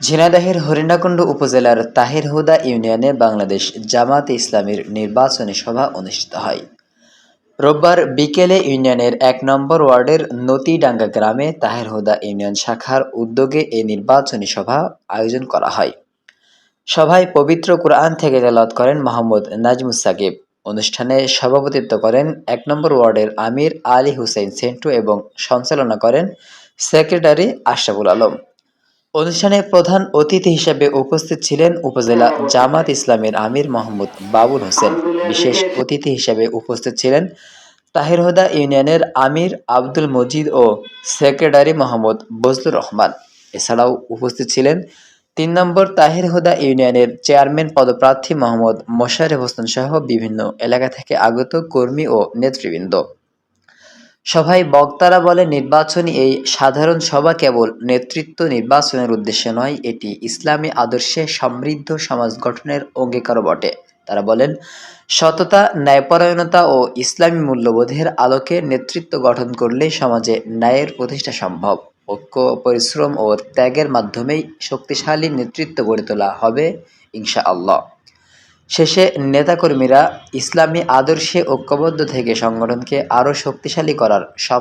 ঝিনাইদহের হরিণাকুণ্ড উপজেলার তাহির হুদা ইউনিয়নে বাংলাদেশ জামাতে ইসলামীর নির্বাচনী সভা অনুষ্ঠিত হয়। রোববার বিকেলে ইউনিয়নের এক নম্বর ওয়ার্ডের নতিডাঙ্গা গ্রামে তাহের হুদা ইউনিয়ন শাখার উদ্যোগে এই নির্বাচনী সভা আয়োজন করা হয়। সভায় পবিত্র কোরআন থেকে তেলাওয়াত করেন মোহাম্মদ নাজমুস সাকিব। অনুষ্ঠানে সভাপতিত্ব করেন এক নম্বর ওয়ার্ডের আমির আলী হুসেন সেন্টু এবং সঞ্চালনা করেন সেক্রেটারি আশরাফুল আলম। অনুষ্ঠানে প্রধান অতিথি হিসেবে উপস্থিত ছিলেন উপজেলা জামাত ইসলামের আমির মোহাম্মদ বাবুল হোসেন। বিশেষ অতিথি হিসেবে উপস্থিত ছিলেন তাহির হুদা ইউনিয়নের আমির আব্দুল মজিদ ও সেক্রেটারি মোহাম্মদ বজলুর রহমান। এছাড়াও উপস্থিত ছিলেন তিন নম্বর তাহির হুদা ইউনিয়নের চেয়ারম্যান পদপ্রার্থী মোহাম্মদ মোশারেফ হোসেন সহ বিভিন্ন এলাকা থেকে আগত কর্মী ও নেতৃবৃন্দ। সভায় বক্তারা বলে নির্বাচনী এই সাধারণ সভা কেবল নেতৃত্ব নির্বাচনের উদ্দেশ্যে নয়, এটি ইসলামী আদর্শে সমৃদ্ধ সমাজ গঠনের অঙ্গীকারও বটে। তারা বলেন, সততা, ন্যায়পরায়ণতা ও ইসলামী মূল্যবোধের আলোকে নেতৃত্ব গঠন করলে সমাজে ন্যায়ের প্রতিষ্ঠা সম্ভব। ঐক্য, পরিশ্রম ও ত্যাগের মাধ্যমেই শক্তিশালী নেতৃত্ব গড়ে তোলা হবে ইনশা আল্লাহ শেষে নেতাকর্মীরা ইসলামী আদর্শে ঐক্যবদ্ধ থেকে সংগঠনকে আরও শক্তিশালী করার সব